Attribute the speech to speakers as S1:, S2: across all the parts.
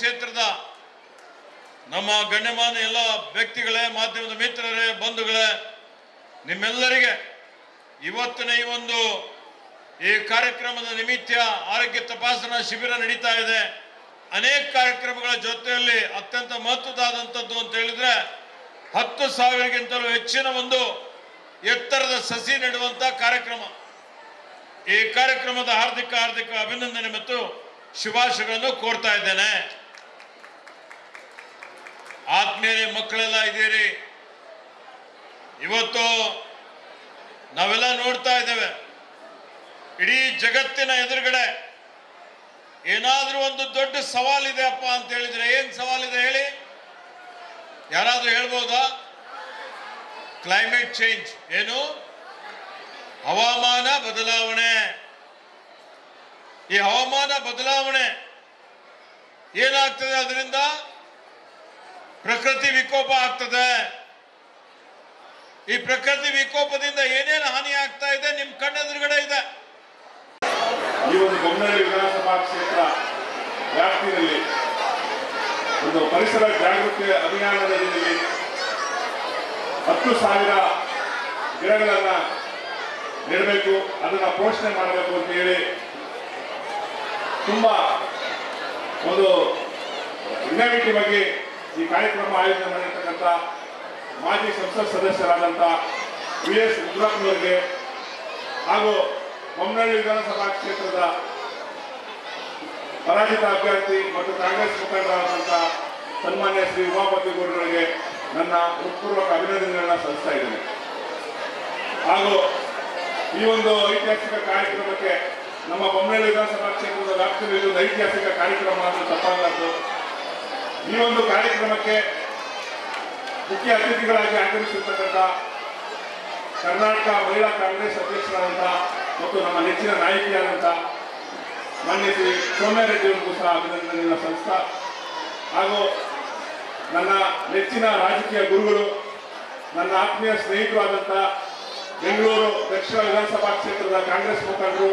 S1: ಕ್ಷೇತ್ರದ ನಮ್ಮ ಗಣ್ಯಮಾನ್ಯ ಎಲ್ಲ ವ್ಯಕ್ತಿಗಳೇ, ಮಾಧ್ಯಮದ ಮಿತ್ರರೇ, ಬಂಧುಗಳೇ, ನಿಮ್ಮೆಲ್ಲರಿಗೆ ಇವತ್ತಿನ ಈ ಒಂದು ಈ ಕಾರ್ಯಕ್ರಮದ ನಿಮಿತ್ತ ಆರೋಗ್ಯ ತಪಾಸಣಾ ಶಿಬಿರ ನಡೀತಾ ಇದೆ. ಅನೇಕ ಕಾರ್ಯಕ್ರಮಗಳ ಜೊತೆಯಲ್ಲಿ ಅತ್ಯಂತ ಮಹತ್ವದಾದಂಥದ್ದು ಅಂತ ಹೇಳಿದ್ರೆ ಹತ್ತು ಸಾವಿರಕ್ಕಿಂತಲೂ ಹೆಚ್ಚಿನ ಒಂದು ಎತ್ತರದ ಸಸಿ ನೆಡುವಂತ ಕಾರ್ಯಕ್ರಮ. ಈ ಕಾರ್ಯಕ್ರಮದ ಹಾರ್ದಿಕ ಹಾರ್ದಿಕ ಅಭಿನಂದನೆ ಮತ್ತು ಶುಭಾಶಯಗಳನ್ನು ಕೋರ್ತಾ ಇದ್ದೇನೆ. ಆತ್ಮೀಯರೇ, ಮಕ್ಕಳೆಲ್ಲ ಇದ್ದೀರಿ. ಇವತ್ತು ನಾವೆಲ್ಲ ನೋಡ್ತಾ ಇದ್ದೇವೆ. ಇಡೀ ಜಗತ್ತಿನ ಎದುರುಗಡೆ ಏನಾದರೂ ಒಂದು ದೊಡ್ಡ ಸವಾಲಿದೆ ಅಪ್ಪ ಅಂತ ಹೇಳಿದ್ರೆ ಏನ್ ಸವಾಲಿದೆ ಹೇಳಿ? ಯಾರಾದ್ರೂ ಹೇಳ್ಬೋದಾ? ಕ್ಲೈಮೇಟ್ ಚೇಂಜ್ ಏನು? ಹವಾಮಾನ ಬದಲಾವಣೆ. ಈ ಹವಾಮಾನ ಬದಲಾವಣೆ ಏನಾಗ್ತದೆ ಅದರಿಂದ? ಪ್ರಕೃತಿ ವಿಕೋಪ ಆಗ್ತದೆ. ಈ ಪ್ರಕೃತಿ ವಿಕೋಪದಿಂದ ಏನೇನು ಹಾನಿ ಆಗ್ತಾ ಇದೆ ನಿಮ್ ಕಣ್ಣೆದುರುಗಡೆ ಇದೆ.
S2: ಈ ಒಂದು ಬೊಮ್ಮನಹಳ್ಳಿ ವಿಧಾನಸಭಾ ಕ್ಷೇತ್ರ ವ್ಯಾಪ್ತಿಯಲ್ಲಿ ಒಂದು ಪರಿಸರ ಜಾಗೃತಿ ಅಭಿಯಾನದ ಅಡಿಯಲ್ಲಿ ಹತ್ತು ಸಾವಿರ ಗಿಡಗಳನ್ನು ನೆಡಬೇಕು, ಅದನ್ನು ಪೋಷಣೆ ಮಾಡಬೇಕು ಅಂತ ಹೇಳಿ ತುಂಬ ಒಂದು ಇನ್ನೋವೇಟಿವ್ ಆಗಿ ಈ ಕಾರ್ಯಕ್ರಮ ಆಯೋಜನೆ ಮಾಡಿರ್ತಕ್ಕಂಥ ಮಾಜಿ ಸಂಸತ್ ಸದಸ್ಯರಾದಂಥ ವಿ ಎಸ್ ಉಗ್ರಪ್ಪನವರಿಗೆ ಹಾಗೂ ಬೊಮ್ಮನಹಳ್ಳಿ ವಿಧಾನಸಭಾ ಕ್ಷೇತ್ರದ ಪರಾಜಿತ ಅಭ್ಯರ್ಥಿ ಮತ್ತು ಕಾಂಗ್ರೆಸ್ ಮುಖಂಡರಾದಂಥ ಸನ್ಮಾನ್ಯ ಶ್ರೀ ಉಮಾಪತಿ ಗೌಡರಿಗೆ ನನ್ನ ಹೃತ್ಪೂರ್ವಕ ಅಭಿನಂದನೆಗಳನ್ನು ಸಲ್ಲಿಸ್ತಾ ಇದ್ದೇನೆ. ಹಾಗೂ ಈ ಒಂದು ಐತಿಹಾಸಿಕ ಕಾರ್ಯಕ್ರಮಕ್ಕೆ ನಮ್ಮ ಬೊಮ್ಮನಹಳ್ಳಿ ವಿಧಾನಸಭಾ ಕ್ಷೇತ್ರದ ವ್ಯಾಪ್ತಿಯಲ್ಲಿ ಐತಿಹಾಸಿಕ ಕಾರ್ಯಕ್ರಮ ಅಂತ ತಪ್ಪಾಗಲಾರ್ದು ಈ ಒಂದು ಕಾರ್ಯಕ್ರಮಕ್ಕೆ ಮುಖ್ಯ ಅತಿಥಿಗಳಾಗಿ ಆಗಮಿಸಿರ್ತಕ್ಕಂಥ ಕರ್ನಾಟಕ ಮಹಿಳಾ ಕಾಂಗ್ರೆಸ್ ಅಧ್ಯಕ್ಷರಾದಂಥ ಮತ್ತು ನಮ್ಮ ನೆಚ್ಚಿನ ನಾಯಕಿಯಾದಂಥ ಮಾನ್ಯ ಶ್ರೀ ಸೌಮ್ಯಾರೆಡ್ಡಿ ಅವರಿಗೂ ಸಹ ಅಭಿನಂದನೆಯನ್ನು ಸಂಸ್ಥಾ ಹಾಗೂ ನನ್ನ ನೆಚ್ಚಿನ ರಾಜಕೀಯ ಗುರುಗಳು, ನನ್ನ ಆತ್ಮೀಯ ಸ್ನೇಹಿತರಾದಂಥ ಬೆಂಗಳೂರು ದಕ್ಷಿಣ ವಿಧಾನಸಭಾ ಕ್ಷೇತ್ರದ ಕಾಂಗ್ರೆಸ್ ಮುಖಂಡರು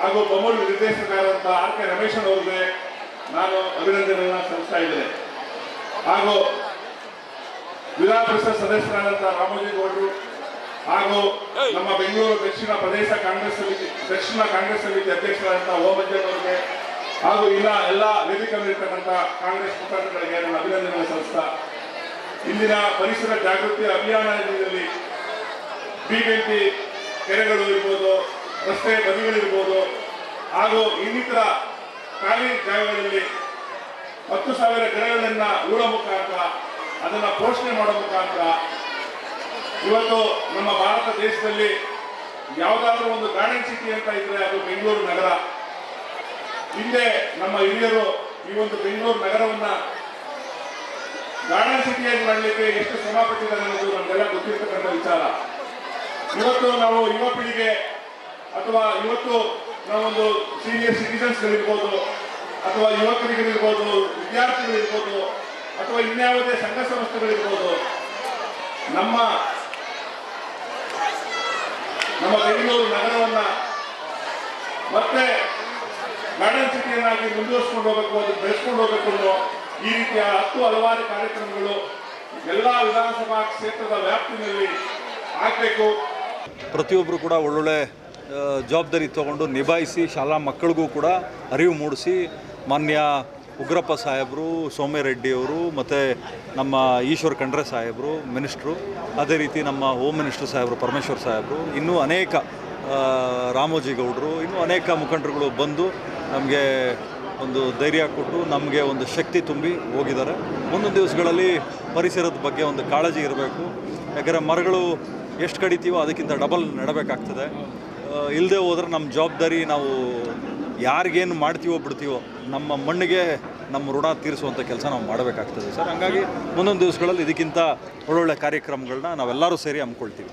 S2: ಹಾಗೂ ಬೊಮ್ಮೂರು ನಿರ್ದೇಶಕರಾದಂಥ ಆರ್ ಕೆ ರಮೇಶನ್ ಅವರಿಗೆ ನಾನು ಅಭಿನಂದನೆಯನ್ನು ಸಲ್ಲಿಸ್ತಾ ಇದ್ದೇನೆ. ಹಾಗೂ ವಿಧಾನ ಪರಿಷತ್ ಸದಸ್ಯರಾದಂಥ ರಾಮೋಜಿ ಗೌಡರು ಹಾಗೂ ನಮ್ಮ ಬೆಂಗಳೂರು ದಕ್ಷಿಣ ಪ್ರದೇಶ ಕಾಂಗ್ರೆಸ್ ಸಮಿತಿ ದಕ್ಷಿಣ ಕಾಂಗ್ರೆಸ್ ಸಮಿತಿ ಅಧ್ಯಕ್ಷರಾದಂತಹ ಓಮಜ್ಜನವರಿಗೆ ಹಾಗೂ ಇಲ್ಲ ಎಲ್ಲ ವೇದಿಕೆಯಲ್ಲಿರ್ತಕ್ಕಂಥ ಕಾಂಗ್ರೆಸ್ ಮುಖಂಡರುಗಳಿಗೆ ನನ್ನ ಅಭಿನಂದನೆ ಸಲ್ಲಿಸ್ತಾ ಇಂದಿನ ಪರಿಸರ ಜಾಗೃತಿ ಅಭಿಯಾನದಲ್ಲಿ ಬಿಬಿಎಂಪಿ ಕೆರೆಗಳು ಇರ್ಬೋದು ರಸ್ತೆ ಬದಿಗಳಿರ್ಬೋದು ಹಾಗೂ ಇನ್ನಿತರ ಖಾಲಿ ಜಾಗಗಳಲ್ಲಿ ಹತ್ತು ಸಾವಿರ ಗಿಡಗಳನ್ನ ಹೂಡೋ ಮುಖಾಂತರ ಅದನ್ನ ಪೋಷಣೆ ಮಾಡೋ ಮುಖಾಂತರ ಇವತ್ತು ನಮ್ಮ ಭಾರತ ದೇಶದಲ್ಲಿ ಯಾವುದಾದ್ರೂ ಒಂದು ಗಾರ್ಡನ್ ಸಿಟಿ ಅಂತ ಇದ್ರೆ ಅದು ಬೆಂಗಳೂರು ನಗರ. ಹಿಂದೆ ನಮ್ಮ ಹಿರಿಯರು ಈ ಒಂದು ಬೆಂಗಳೂರು ನಗರವನ್ನ ಗಾರ್ಡನ್ ಸಿಟಿಯಾಗಿ ಮಾಡಲಿಕ್ಕೆ ಎಷ್ಟು ಶ್ರಮ ಪಟ್ಟಿದ್ದಾರೆ ಅನ್ನೋದು ನಮಗೆಲ್ಲ ಗೊತ್ತಿರ್ತಕ್ಕಂಥ ವಿಚಾರ. ಇವತ್ತು ನಾವು ಯುವ ಪೀಳಿಗೆ ಅಥವಾ ಇವತ್ತು ನಾವೊಂದು ಸೀನಿಯರ್ ಸಿಟಿಸನ್ಸ್ಗಳಿರ್ಬೋದು ಅಥವಾ ಯುವಕರಿಗಿರ್ಬೋದು, ವಿದ್ಯಾರ್ಥಿಗಳಿರ್ಬೋದು, ಅಥವಾ ಇನ್ಯಾವುದೇ ಸಂಘ ಸಂಸ್ಥೆಗಳಿರ್ಬೋದು, ನಮ್ಮ ನಮ್ಮ ಬೆಂಗಳೂರು ನಗರವನ್ನ ಮತ್ತೆ ಗಾರ್ಡನ್ ಸಿಟಿಯನ್ನಾಗಿ ಮುಂದುವರಿಸ್ಕೊಂಡು ಹೋಗಬೇಕು, ಅದು ಬೆಳೆಸ್ಕೊಂಡು ಹೋಗಬೇಕು ಅನ್ನೋ ಈ ರೀತಿಯ ಹತ್ತು ಹಲವಾರು ಕಾರ್ಯಕ್ರಮಗಳು ಎಲ್ಲ ವಿಧಾನಸಭಾ ಕ್ಷೇತ್ರದ ವ್ಯಾಪ್ತಿನಲ್ಲಿ ಆಗಬೇಕು.
S3: ಪ್ರತಿಯೊಬ್ಬರು ಕೂಡ ಒಳ್ಳೊಳ್ಳೆ ಜವಾಬ್ದಾರಿ ತಗೊಂಡು ನಿಭಾಯಿಸಿ, ಶಾಲಾ ಮಕ್ಕಳಿಗೂ ಕೂಡ ಅರಿವು ಮೂಡಿಸಿ ಮಾನ್ಯ ಉಗ್ರಪ್ಪ ಸಾಹೇಬರು ಸೋಮ್ಯರೆಡ್ಡಿಯವರು ಮತ್ತು ನಮ್ಮ ಈಶ್ವರ್ ಖಂಡ್ರೆ ಸಾಹೇಬರು, ಮಿನಿಸ್ಟ್ರು, ಅದೇ ರೀತಿ ನಮ್ಮ ಹೋಮ್ ಮಿನಿಸ್ಟರ್ ಸಾಹೇಬರು, ಪರಮೇಶ್ವರ್ ಸಾಹೇಬರು, ಇನ್ನೂ ಅನೇಕ ರಾಮೋಜಿ ಗೌಡರು, ಇನ್ನೂ ಅನೇಕ ಮುಖಂಡರುಗಳು ಬಂದು ನಮಗೆ ಒಂದು ಧೈರ್ಯ ಕೊಟ್ಟು ನಮಗೆ ಒಂದು ಶಕ್ತಿ ತುಂಬಿ ಹೋಗಿದ್ದಾರೆ. ಮುಂದಿನ ದಿವಸಗಳಲ್ಲಿ ಪರಿಸರದ ಬಗ್ಗೆ ಒಂದು ಕಾಳಜಿ ಇರಬೇಕು. ಯಾಕಂದರೆ ಮರಗಳು ಎಷ್ಟು ಕಡಿತೀವೋ ಅದಕ್ಕಿಂತ ಡಬಲ್ ನೆಡಬೇಕಾಗ್ತದೆ. ಇಲ್ಲದೆ ಹೋದರೆ ನಮ್ಮ ಜವಾಬ್ದಾರಿ ನಾವು ಯಾರಿಗೇನು ಮಾಡ್ತೀವೋ ಬಿಡ್ತೀವೋ ನಮ್ಮ ಮಣ್ಣಿಗೆ ನಮ್ಮ ಋಣ ತೀರಿಸುವಂಥ ಕೆಲಸ ನಾವು ಮಾಡಬೇಕಾಗ್ತದೆ ಸರ್. ಹಂಗಾಗಿ ಮುಂದೊಂದು ದಿವಸಗಳಲ್ಲಿ ಇದಕ್ಕಿಂತ ಒಳ್ಳೊಳ್ಳೆ ಕಾರ್ಯಕ್ರಮಗಳನ್ನ ನಾವೆಲ್ಲರೂ ಸೇರಿ ಹಮ್ಮಿಕೊಳ್ತೀವಿ.